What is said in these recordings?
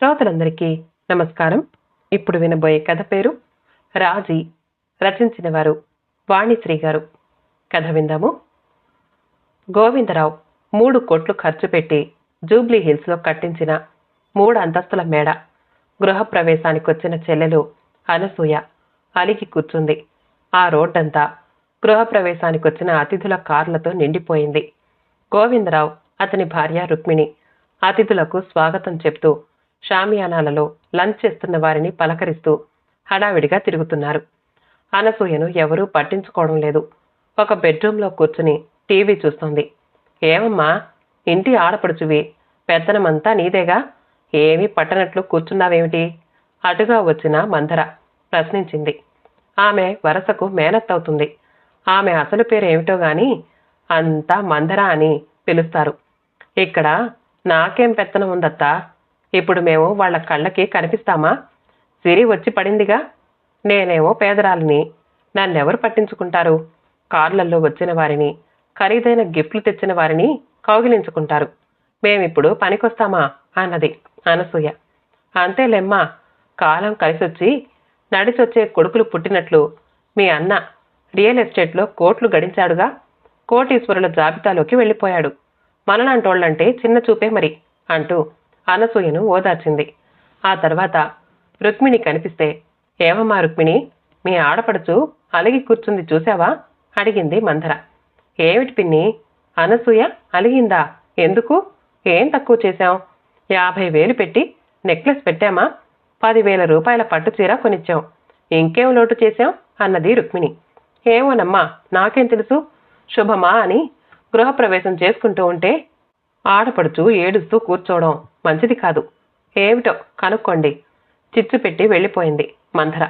శ్రోతలందరికీ నమస్కారం. ఇప్పుడు వినబోయే కథ పేరు రాజీ రచించిన వారు వాణిశ్రీ గారు. కథ విందాము. గోవిందరావు మూడు కోట్లు ఖర్చు పెట్టి జూబ్లీ హిల్స్లో కట్టించిన మూడు అంతస్తుల మేడ గృహప్రవేశానికొచ్చిన చెల్లెలు అనసూయ అలిగి కూర్చుంది. ఆ రోడ్డంతా గృహప్రవేశానికొచ్చిన అతిథుల కార్లతో నిండిపోయింది. గోవిందరావు అతని భార్య రుక్మిణి అతిథులకు స్వాగతం చెప్తూ షామియానాలలో లంచ్ చేస్తున్న వారిని పలకరిస్తూ హడావిడిగా తిరుగుతున్నారు. అనసూయను ఎవరూ పట్టించుకోవడం లేదు. ఒక బెడ్రూమ్లో కూర్చుని టీవీ చూస్తోంది. ఏమమ్మా ఇంటి ఆడపడుచువి పెత్తనమంతా నీదేగా? ఏమీ పట్టనట్లు కూర్చున్నావేమిటి? అటుగా వచ్చిన మందర ప్రశ్నించింది. ఆమె వరసకు మేనత్తవుతుంది. ఆమె అసలు పేరు ఏమిటో గాని అంతా మందర అని పిలుస్తారు. ఇక్కడ నాకేం పెత్తనం ఉందత్తా? ఇప్పుడు మేము వాళ్ళ కళ్ళకి కనిపిస్తామా? సిరి వచ్చి పడిందిగా. నేనేమో పేదరాలిని. నన్నెవరు పట్టించుకుంటారు? కార్లల్లో వచ్చిన వారిని ఖరీదైన గిఫ్ట్లు తెచ్చిన వారిని కౌగిలించుకుంటారు. మేమిప్పుడు పనికొస్తామా? అన్నది అనసూయ. అంతేలేమ్మా కాలం కలిసొచ్చి నడిచొచ్చే కొడుకులు పుట్టినట్లు మీ అన్న రియల్ ఎస్టేట్లో కోట్లు గడించాడుగా. కోటీశ్వరుల జాబితాలోకి వెళ్ళిపోయాడు. మనలాంటోళ్ళంటే చిన్న చూపే మరి అంటూ అనసూయను ఓదార్చింది. ఆ తర్వాత రుక్మిణి కనిపిస్తే ఏమమ్మా రుక్మిణి మీ ఆడపడుచు అలిగి కూర్చుంది చూసావా అడిగింది మందర ఏమిటి పిన్ని అనసూయ అలిగిందా? ఎందుకు? ఏం తక్కువ చేశాం యాభై వేలు పెట్టి నెక్లెస్ పెట్టామా? పదివేల రూపాయల పట్టు చీర కొనిచ్చాం ఇంకేం లోటు చేశాం అన్నది రుక్మిణి. ఏమోనమ్మా నాకేం తెలుసు? శుభమా అని గృహప్రవేశం చేసుకుంటూ ఉంటే ఆడపడుచు ఏడుస్తూ కూర్చోవడం మంచిది కాదు. ఏమిటో కనుక్కోండి. చిచ్చు పెట్టి వెళ్ళిపోయింది మంధర.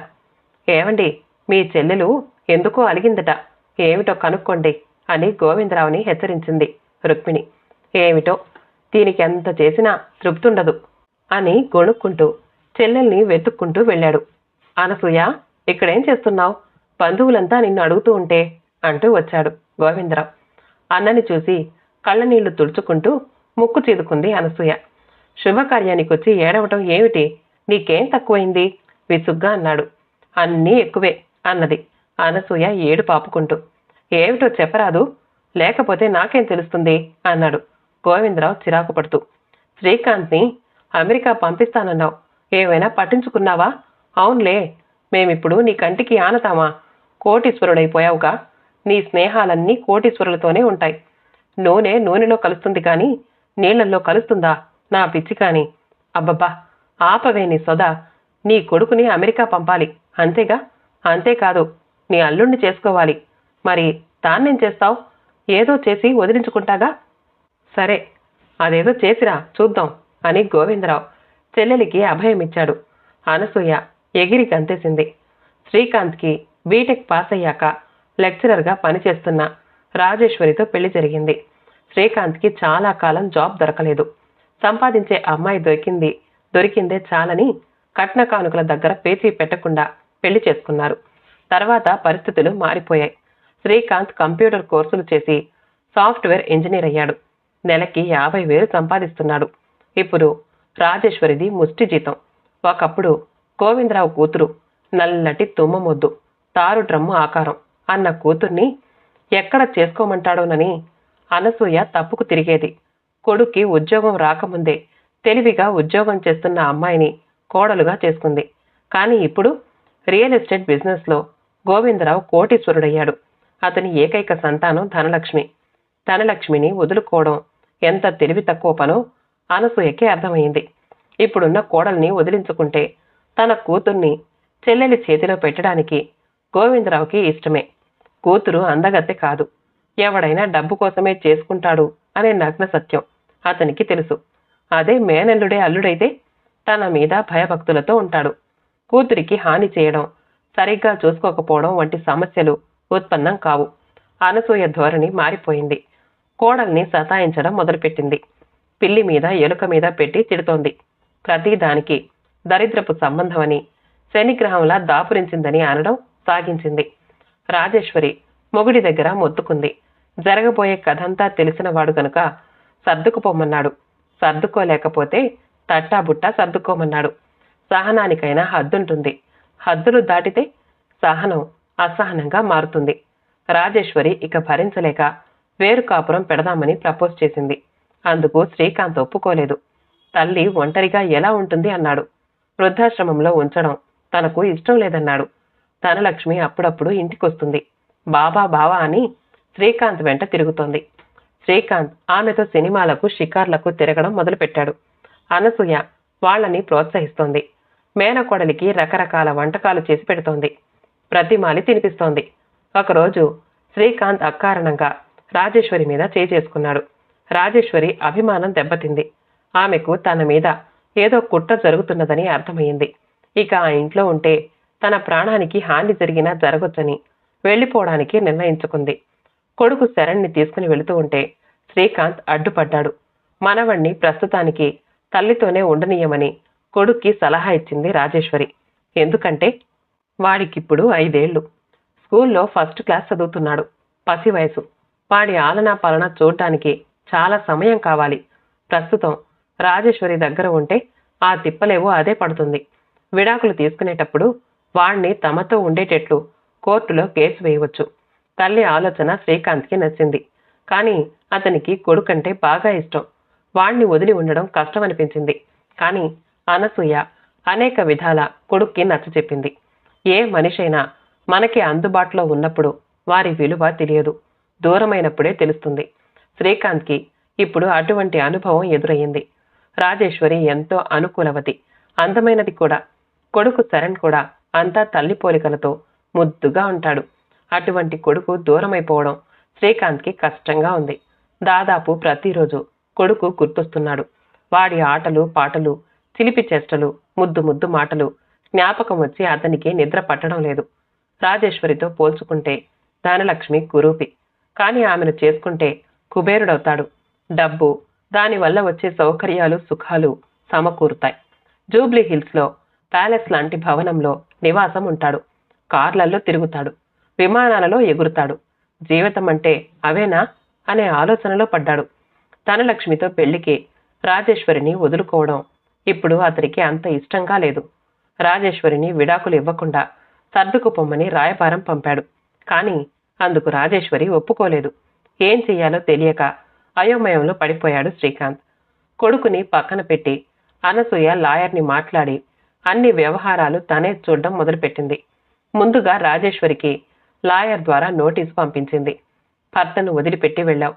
ఏమండి మీ చెల్లెలు ఎందుకో అలిగిందట. ఏమిటో కనుక్కోండి అని గోవిందరావుని హెచ్చరించింది రుక్మిణి. ఏమిటో? దీనికి ఎంత చేసినా తృప్తుండదు అని గొణుక్కుంటూ చెల్లెల్ని వెతుక్కుంటూ వెళ్ళాడు. అనసూయ ఇక్కడేం చేస్తున్నావు? బంధువులంతా నిన్ను అడుగుతూ ఉంటే అంటూ వచ్చాడు గోవిందరావు. అన్నని చూసి కళ్ళనీళ్ళు తుడుచుకుంటూ ముక్కు చీదుకుంది అనసూయ. శుభకార్యానికి వచ్చి ఏడవటం ఏమిటి? నీకేం తక్కువైంది? విసుగ్గా అన్నాడు. అన్నీ ఎక్కువే అన్నది అనసూయ ఏడు పాపుకుంటూ. ఏమిటో చెప్పరాదు. లేకపోతే నాకేం తెలుస్తుంది? అన్నాడు గోవిందరావు చిరాకు పడుతూ. శ్రీకాంత్ని అమెరికా పంపిస్తానన్నావు. ఏమైనా పట్టించుకున్నావా? అవునులే. మేమిప్పుడు నీ కంటికి ఆనతామా? కోటీశ్వరుడైపోయావుగా. నీ స్నేహాలన్నీ కోటీశ్వరులతోనే ఉంటాయి. నూనె నూనెలో కలుస్తుంది కానీ నీళ్ళల్లో కలుస్తుందా? నా పిచ్చి కాని. అబ్బబ్బా ఆపవేని సొదా సొద. నీ కొడుకుని అమెరికా పంపాలి. అంతేగా? అంతేకాదు నీ అల్లుణ్ణి చేసుకోవాలి. మరి తాన్నేం చేస్తావు? ఏదో చేసి వదిలించుకుంటాగా? సరే అదేదో చేసిరా చూద్దాం అని గోవిందరావు చెల్లెలికి అభయమిచ్చాడు అనసూయ ఎగిరి గంతేసింది. శ్రీకాంత్కి బీటెక్ పాస్ అయ్యాక లెక్చరర్గా పనిచేస్తున్న రాజేశ్వరితో పెళ్ళి జరిగింది. శ్రీకాంత్కి చాలా కాలం జాబ్ దొరకలేదు. సంపాదించే అమ్మాయి దొరికింది దొరికిందే చాలని కట్న కానుకల దగ్గర పేచీ పెట్టకుండా పెళ్ళి చేసుకున్నారు. తర్వాత పరిస్థితులు మారిపోయాయి. శ్రీకాంత్ కంప్యూటర్ కోర్సులు చేసి సాఫ్ట్వేర్ ఇంజనీర్ అయ్యాడు. నెలకి యాభై వేలు సంపాదిస్తున్నాడు. ఇప్పుడు రాజేశ్వరిది ముష్టి జీతం. ఒకప్పుడు గోవిందరావు కూతురు నల్లటి తుమ్మ మొద్దు తారు డ్రమ్ము ఆకారం అన్న కూతుర్ని ఎక్కడ చేసుకోమంటాడోనని అనసూయ తప్పుకు తిరిగేది. కొడుక్కి ఉద్యోగం రాకముందే తెలివిగా ఉద్యోగం చేస్తున్న అమ్మాయిని కోడలుగా చేసుకుంది. కానీ ఇప్పుడు రియల్ ఎస్టేట్ బిజినెస్లో గోవిందరావు కోటీశ్వరుడయ్యాడు. అతని ఏకైక సంతానం ధనలక్ష్మి. ధనలక్ష్మిని వదులుకోవడం ఎంత తెలివి తక్కువ పనో అనసూయకి అర్థమైంది. ఇప్పుడున్న కోడల్ని వదిలించుకుంటే తన కూతుర్ని చెల్లెలి చేతిలో పెట్టడానికి గోవిందరావుకి ఇష్టమే. కూతురు అందగత్తె కాదు. ఎవడైనా డబ్బు కోసమే చేసుకుంటాడు అనే నగ్న సత్యం అతనికి తెలుసు. అదే మేనల్లుడే అల్లుడైతే తన మీద భయభక్తులతో ఉంటాడు. కూతురికి హాని చేయడం సరిగ్గా చూసుకోకపోవడం వంటి సమస్యలు ఉత్పన్నం కావు. అనసూయ ధోరణి మారిపోయింది. కోడల్ని సతాయించడం మొదలుపెట్టింది. పిల్లి మీద ఎలుక మీద పెట్టి తిడుతోంది. ప్రతి దానికి దరిద్రపు సంబంధమని శనిగ్రహంలా దాపురించిందని అనడం సాగించింది. రాజేశ్వరి మొగుడి దగ్గర మొత్తుకుంది. జరగబోయే కథంతా తెలిసినవాడు గనుక సర్దుకుపోమన్నాడు. సర్దుకోలేకపోతే తట్టాబుట్టా సర్దుకోమన్నాడు. సహనానికైనా హద్దుంటుంది. హద్దులు దాటితే సహనం అసహనంగా మారుతుంది. రాజేశ్వరి ఇక భరించలేక వేరు కాపురం పెడదామని ప్రపోజ్ చేసింది. అందుకు శ్రీకాంత్ ఒప్పుకోలేదు. తల్లి ఒంటరిగా ఎలా ఉంటుంది అన్నాడు. వృద్ధాశ్రమంలో ఉంచడం తనకు ఇష్టం లేదన్నాడు. ధనలక్ష్మి అప్పుడప్పుడు ఇంటికొస్తుంది. బాబా బావా అని శ్రీకాంత్ వెంట తిరుగుతోంది. శ్రీకాంత్ ఆమెతో సినిమాలకు షికార్లకు తిరగడం మొదలుపెట్టాడు. అనసూయ వాళ్ళని ప్రోత్సహిస్తోంది. మేనకోడలికి రకరకాల వంటకాలు చేసి పెడుతోంది. ప్రతిమాలి తినిపిస్తోంది. ఒకరోజు శ్రీకాంత్ అకారణంగా రాజేశ్వరి మీద చేసుకున్నాడు రాజేశ్వరి అభిమానం దెబ్బతింది. ఆమెకు తన మీద ఏదో కుట్ర జరుగుతున్నదని అర్థమైంది ఇక ఆ ఇంట్లో ఉంటే తన ప్రాణానికి హాని జరిగినా జరగొచ్చని వెళ్ళిపోవడానికి నిర్ణయించుకుంది. కొడుకు శరణ్ని తీసుకుని వెళుతూ ఉంటే శ్రీకాంత్ అడ్డుపడ్డాడు. మనవణ్ణి ప్రస్తుతానికి తల్లితోనే ఉండనీయమని కొడుక్కి సలహా ఇచ్చింది రాజేశ్వరి. ఎందుకంటే వాడికిప్పుడు ఐదేళ్ళు స్కూల్లో ఫస్ట్ క్లాస్ చదువుతున్నాడు. పసి వయసు. వాడి ఆలనా పాలన చూడటానికి చాలా సమయం కావాలి. ప్రస్తుతం రాజేశ్వరి దగ్గర ఉంటే ఆ తిప్పలేవో అదే పడుతుంది. విడాకులు తీసుకునేటప్పుడు వాణ్ణి తమతో ఉండేటట్లు కోర్టులో కేసు వేయవచ్చు. తల్లి ఆలోచన శ్రీకాంత్కి నచ్చింది. కానీ అతనికి కొడుకంటే బాగా ఇష్టం. వాణ్ణి వదిలి ఉండడం కష్టమనిపించింది. కానీ అనసూయ అనేక విధాల కొడుక్కి నచ్చచెప్పింది ఏ మనిషైనా మనకి అందుబాటులో ఉన్నప్పుడు వారి విలువ తెలియదు. దూరమైనప్పుడే తెలుస్తుంది. శ్రీకాంత్కి ఇప్పుడు అటువంటి అనుభవం ఎదురయ్యింది. రాజేశ్వరి ఎంతో అనుకూలవతి. అందమైనది కూడా. కొడుకు శరణ్ కూడా అంతా తల్లి పోలికలతో ముద్దుగా ఉంటాడు. అటువంటి కొడుకు దూరమైపోవడం శ్రీకాంత్కి కష్టంగా ఉంది. దాదాపు ప్రతిరోజు కొడుకు గుర్తొస్తున్నాడు. వాడి ఆటలు పాటలు చిలిపి చేష్టలు ముద్దు ముద్దు మాటలు జ్ఞాపకం వచ్చి అతనికి నిద్ర పట్టడం లేదు. రాజేశ్వరితో పోల్చుకుంటే ధనలక్ష్మి కురూపి. కానీ ఆమెను చేసుకుంటే కుబేరుడవుతాడు. డబ్బు దానివల్ల వచ్చే సౌకర్యాలు సుఖాలు సమకూరుతాయి. జూబ్లీ హిల్స్లో ప్యాలెస్ లాంటి భవనంలో నివాసం ఉంటాడు. కార్లలో తిరుగుతాడు. విమానాలలో ఎగురుతాడు. జీవితం అంటే అవేనా? అనే ఆలోచనలో పడ్డాడు. ధనలక్ష్మితో పెళ్ళికి రాజేశ్వరిని వదులుకోవడం ఇప్పుడు అతనికి అంత ఇష్టంగా లేదు. రాజేశ్వరిని విడాకులు ఇవ్వకుండా సర్దుకుపోమ్మని రాయబారం పంపాడు. కానీ అందుకు రాజేశ్వరి ఒప్పుకోలేదు. ఏం చెయ్యాలో తెలియక అయోమయంలో పడిపోయాడు శ్రీకాంత్. కొడుకుని పక్కన పెట్టి అనసూయ లాయర్ని మాట్లాడి అన్ని వ్యవహారాలు తనే చూడడం మొదలుపెట్టింది. ముందుగా రాజేశ్వరికి లాయర్ ద్వారా నోటీసు పంపించింది. భర్తను వదిలిపెట్టి వెళ్ళావు.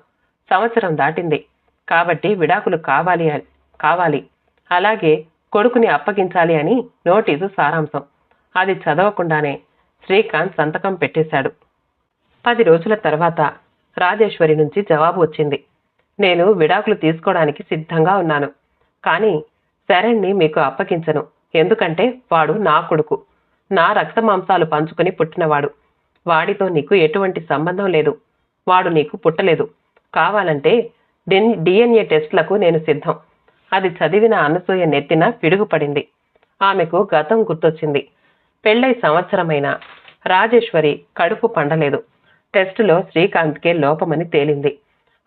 సంవత్సరం దాటింది. కాబట్టి విడాకులు కావాలి కావాలి. అలాగే కొడుకుని అప్పగించాలి అని నోటీసు సారాంశం. అది చదవకుండానే శ్రీకాంత్ సంతకం పెట్టేశాడు. పది రోజుల తర్వాత రాజేశ్వరి నుంచి జవాబు వచ్చింది. నేను విడాకులు తీసుకోవడానికి సిద్ధంగా ఉన్నాను. కానీ శరణ్ని మీకు అప్పగించను. ఎందుకంటే వాడు నా కొడుకు. నా రక్త మాంసాలు పంచుకుని పుట్టినవాడు. వాడితో నీకు ఎటువంటి సంబంధం లేదు. వాడు నీకు పుట్టలేదు. కావాలంటే డిన్ డిఎన్ఏ టెస్ట్లకు నేను సిద్ధం. అది చదివిన అనసూయ నెత్తిన పిడుగుపడింది. ఆమెకు గతం గుర్తొచ్చింది. పెళ్ళై సంవత్సరమైన రాజేశ్వరి కడుపు పండలేదు. టెస్టులో శ్రీకాంత్కే లోపమని తేలింది.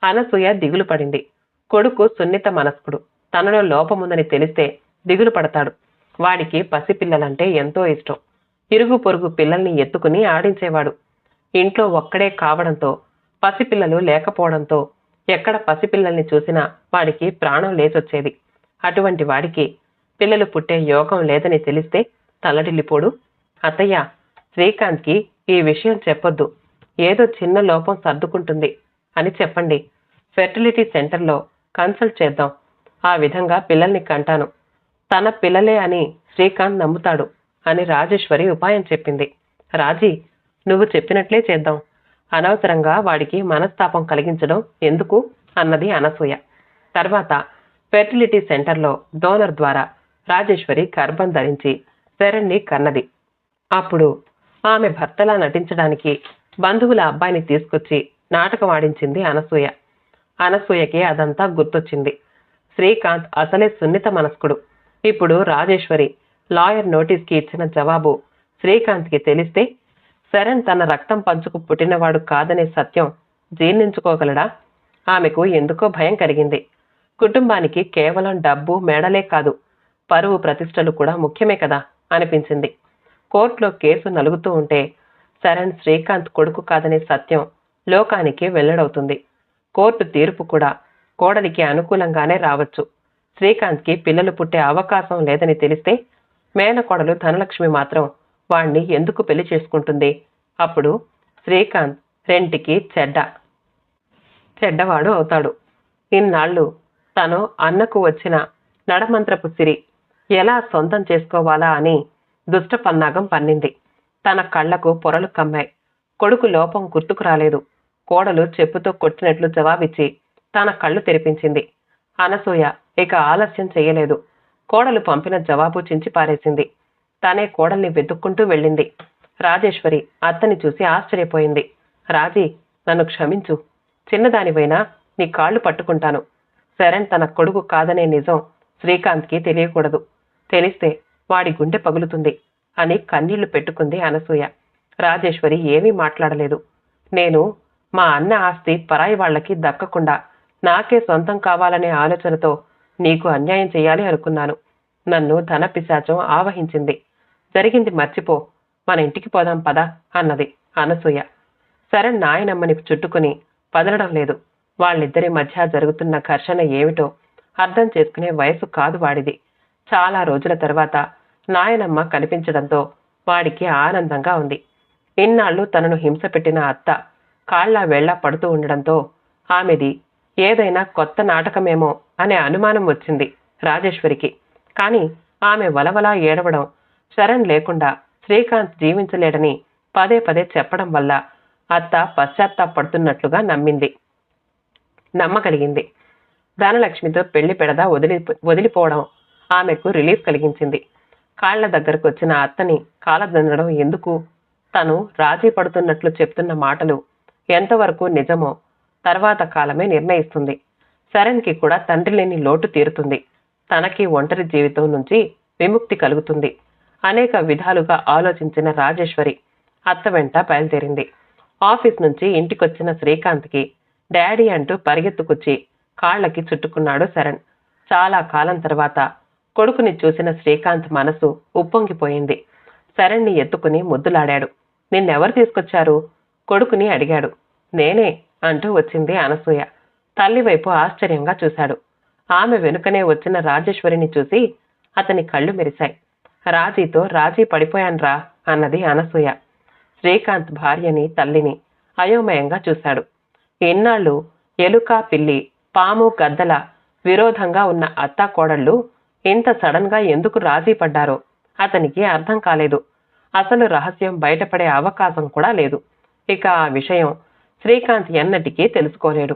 అనసూయ దిగులు పడింది కొడుకు సున్నిత మనస్కుడు. తనలో లోపముందని తెలిస్తే దిగులు పడతాడు వాడికి పసిపిల్లలంటే ఎంతో ఇష్టం. ఇరుగు పొరుగు పిల్లల్ని ఎత్తుకుని ఆడించేవాడు. ఇంట్లో ఒక్కడే కావడంతో పసిపిల్లలు లేకపోవడంతో ఎక్కడ పసిపిల్లల్ని చూసినా వాడికి ప్రాణం లేచొచ్చేది. అటువంటి వాడికి పిల్లలు పుట్టే యోగం లేదని తెలిస్తే తలడిల్లిపోడు. అత్తయ్య శ్రీకాంత్కి ఈ విషయం చెప్పొద్దు. ఏదో చిన్న లోపం సర్దుకుంటుంది అని చెప్పండి. ఫెర్టిలిటీ సెంటర్లో కన్సల్ట్ చేద్దాం. ఆ విధంగా పిల్లల్ని కంటాను. తన పిల్లలే అని శ్రీకాంత్ నమ్ముతాడు. అని రాజేశ్వరి ఉపాయం చెప్పింది. రాజీ నువ్వు చెప్పినట్లే చేద్దాం. అనవసరంగా వాడికి మనస్తాపం కలిగించడం ఎందుకు? అన్నది అనసూయ. తర్వాత ఫెర్టిలిటీ సెంటర్లో డోనర్ ద్వారా రాజేశ్వరి గర్భం ధరించి శరణ్ని కన్నది. అప్పుడు ఆమె భర్తలా నటించడానికి బంధువుల అబ్బాయిని తీసుకొచ్చి నాటకం ఆడించింది అనసూయ. అనసూయకి అదంతా గుర్తొచ్చింది. శ్రీకాంత్ అసలే సున్నిత మనస్కుడు. ఇప్పుడు రాజేశ్వరి లాయర్ నోటీస్కి ఇచ్చిన జవాబు శ్రీకాంత్కి తెలిస్తే శరణ్ తన రక్తం పంచుకు పుట్టినవాడు కాదనే సత్యం జీర్ణించుకోగలడా? ఆమెకు ఎందుకో భయం కలిగింది. కుటుంబానికి కేవలం డబ్బు మేడలే కాదు పరువు ప్రతిష్టలు కూడా ముఖ్యమే కదా అనిపించింది. కోర్టులో కేసు నలుగుతూ ఉంటే శరణ్ శ్రీకాంత్ కొడుకు కాదనే సత్యం లోకానికి వెల్లడవుతుంది. కోర్టు తీర్పు కూడా కోడలికి అనుకూలంగానే రావచ్చు. శ్రీకాంత్కి పిల్లలు పుట్టే అవకాశం లేదని తెలిస్తే మేనకోడలు ధనలక్ష్మి మాత్రం వాణ్ణి ఎందుకు పెళ్ళి చేసుకుంటుంది? అప్పుడు శ్రీకాంత్ రెంటికి చెడ్డ. చెడ్డవాడు అవుతాడు. ఇన్నాళ్ళు తను అన్నకు వచ్చిన నడమంత్రపు సిరి ఎలా సొంతం చేసుకోవాలా అని దుష్ట పన్నాగం పన్నింది. తన కళ్ళకు పొరలు కమ్మాయి. కొడుకు లోపం గుర్తుకు రాలేదు. కోడలు చెప్పుతో కొట్టినట్లు జవాబిచ్చి తన కళ్ళు తెరిపించింది. అనసూయ ఇక ఆలస్యం చేయలేదు. కోడలు పంపిన జవాబు చించి పారేసింది. తానే కోడల్ని వెతుక్కుంటూ వెళ్ళింది. రాజేశ్వరి అత్తని చూసి ఆశ్చర్యపోయింది. రాజీ నన్ను క్షమించు. చిన్నదానివైనా నీ కాళ్ళు పట్టుకుంటాను. శరణ్ తన కొడుకు కాదనే నిజం శ్రీకాంత్కి తెలియకూడదు. తెలిస్తే వాడి గుండె పగులుతుంది అని కన్నీళ్ళు పెట్టుకుంది అనసూయ. రాజేశ్వరి ఏమీ మాట్లాడలేదు. నేను మా అన్న ఆస్తి పరాయి వాళ్ళకి దక్కకుండా నాకే సొంతం కావాలనే ఆలోచనతో నీకు అన్యాయం చేయాలి అనుకున్నాను. నన్ను ధన పిశాచం ఆవహించింది. జరిగింది మర్చిపో. మన ఇంటికి పోదాం పద అన్నది అనసూయ. శరణ్ నాయనమ్మని చుట్టుకుని పదలడం లేదు. వాళ్ళిద్దరి మధ్య జరుగుతున్న ఘర్షణ ఏమిటో అర్థం చేసుకునే వయసు కాదు వాడిది. చాలా రోజుల తర్వాత నాయనమ్మ కనిపించడంతో వాడికి ఆనందంగా ఉంది. ఇన్నాళ్ళు తనను హింస పెట్టిన అత్త కాళ్ళ వేళ్ళ పడుతూ ఉండడంతో ఆమెది ఏదైనా కొత్త నాటకమేమో అనే అనుమానం వచ్చింది రాజేశ్వరికి. కానీ ఆమె వలవలా ఏడవడం శరణ్ లేకుండా శ్రీకాంత్ జీవించలేడని పదే పదే చెప్పడం వల్ల అత్త పశ్చాత్తాపడుతున్నట్లుగా నమ్మింది. నమ్మగలిగింది. ధనలక్ష్మితో పెళ్ళి పెడదా వదిలి వదిలిపోవడం ఆమెకు రిలీఫ్ కలిగించింది. కాళ్ళ దగ్గరకు వచ్చిన అత్తని కాలదండడం ఎందుకు? తను రాజీ పడుతున్నట్లు చెప్తున్న మాటలు ఎంతవరకు నిజమో తర్వాత కాలమే నిర్ణయిస్తుంది. శరణ్కి కూడా తండ్రి లేని లోటు తీరుతుంది. తనకి ఒంటరి జీవితం నుంచి విముక్తి కలుగుతుంది. అనేక విధాలుగా ఆలోచించిన రాజేశ్వరి అత్త వెంట బయలుదేరింది. ఆఫీస్ నుంచి ఇంటికొచ్చిన శ్రీకాంత్కి డాడీ అంటూ పరిగెత్తుకొచ్చి కాళ్ళకి చుట్టుకున్నాడు శరణ్. చాలా కాలం తర్వాత కొడుకుని చూసిన శ్రీకాంత్ మనసు ఉప్పొంగిపోయింది. శరణ్ని ఎత్తుకుని ముద్దులాడాడు. నిన్నెవరు తీసుకొచ్చారు? కొడుకుని అడిగాడు. నేనే అంటూ వచ్చింది అనసూయ. తల్లి వైపు ఆశ్చర్యంగా చూశాడు. ఆమె వెనుకనే వచ్చిన రాజేశ్వరిని చూసి అతని కళ్ళు మెరిశాయి. రాజీతో రాజీ పడిపోయాన్రా అన్నది అనసూయ. శ్రీకాంత్ భార్యని తల్లిని అయోమయంగా చూశాడు. ఇన్నాళ్ళు ఎలుక పిల్లి పాము గద్దల విరోధంగా ఉన్న అత్తా కోడళ్ళు ఇంత సడన్గా ఎందుకు రాజీ పడ్డారో అతనికి అర్థం కాలేదు. అసలు రహస్యం బయటపడే అవకాశం కూడా లేదు. ఇక ఆ విషయం శ్రీకాంత్ ఎన్నటికీ తెలుసుకోలేడు.